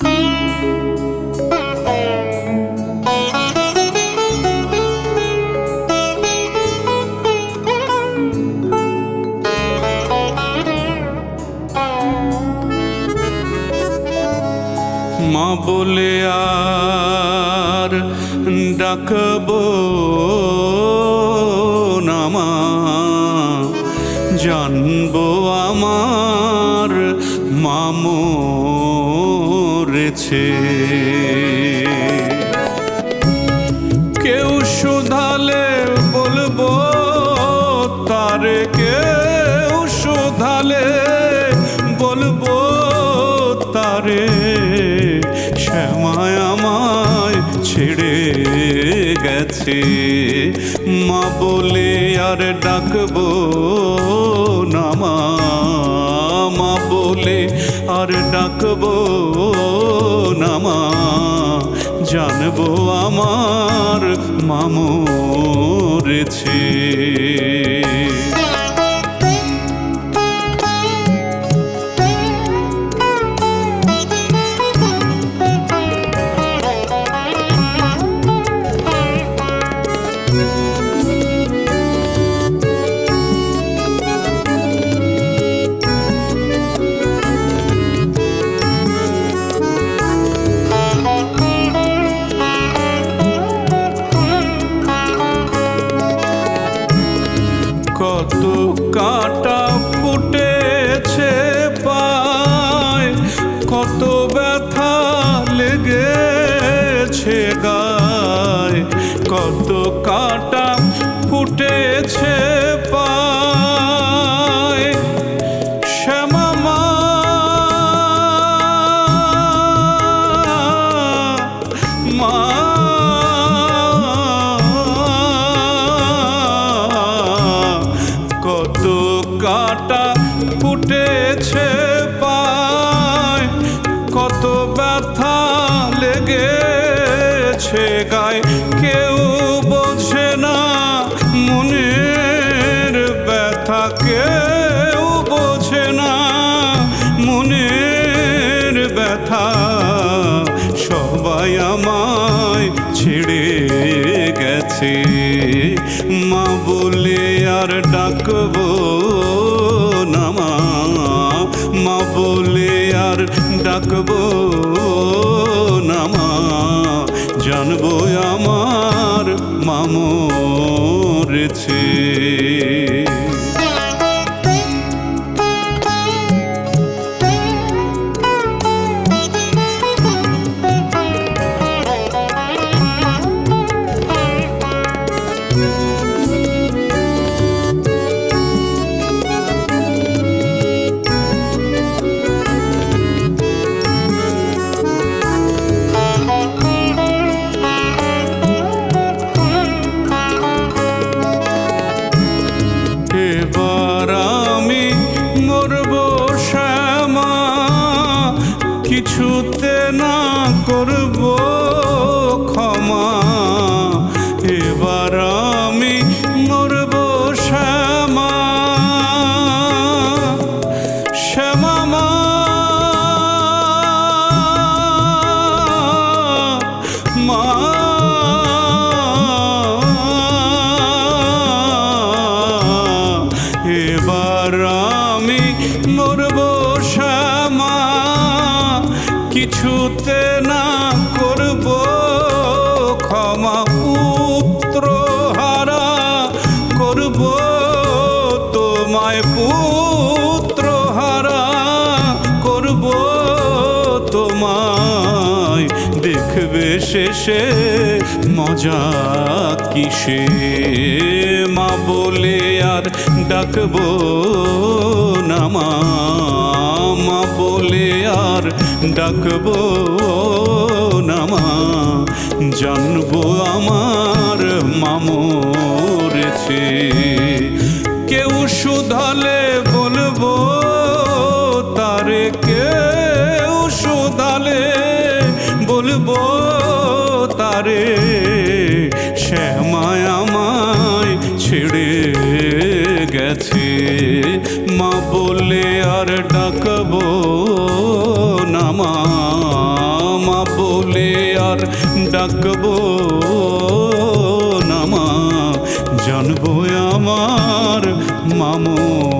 মা বলে আর ডাকব না মা। জানব আমার মামরেছে কেউ শুধালে বলব, তারে কেউ শুধালে বলব, তারে শ্যামায় আমায় ছেড়ে গেছে। মা বলে আর ডাকবো না মা মা বলে আর ডাকবো না মা জানব আমার মামরেছে কত কাটা ফুটেছে পায় কত ব্যথা লেগেছে গায় কত কাটা ফুটেছে কাটা ফুটেছে পায়। কত ব্যথা লেগেছে গায়। কেউ বোঝে না মনের ব্যথা, কেউ বোঝে না মনের ব্যথা। সবাই আমায় ছেড়ে গেছে। মা বলে আর ডাকবো মা মা বলে আর ডাকবো না মা। জানব আমার মামরেছে কিছুতে না করব। কিছুতে না করব, ক্ষমা পুত্র হারা করব, তোমায় পুত্র হারা করব, তোমায় দেখবে শেষে মজা কিসে? মা বলে আর ডাকবো না মা। মা বলে আর ডাকবো না মা জানব আমার মামরেছে কেউ শুধালে বলব তারে, কেউ শুধালে বলব তারে, শ্যামায় আমায় ছেড়ে গেছে। মা বলে আর ডাকবো মা বলে আর ডাকবো নামা জানব আমার মামা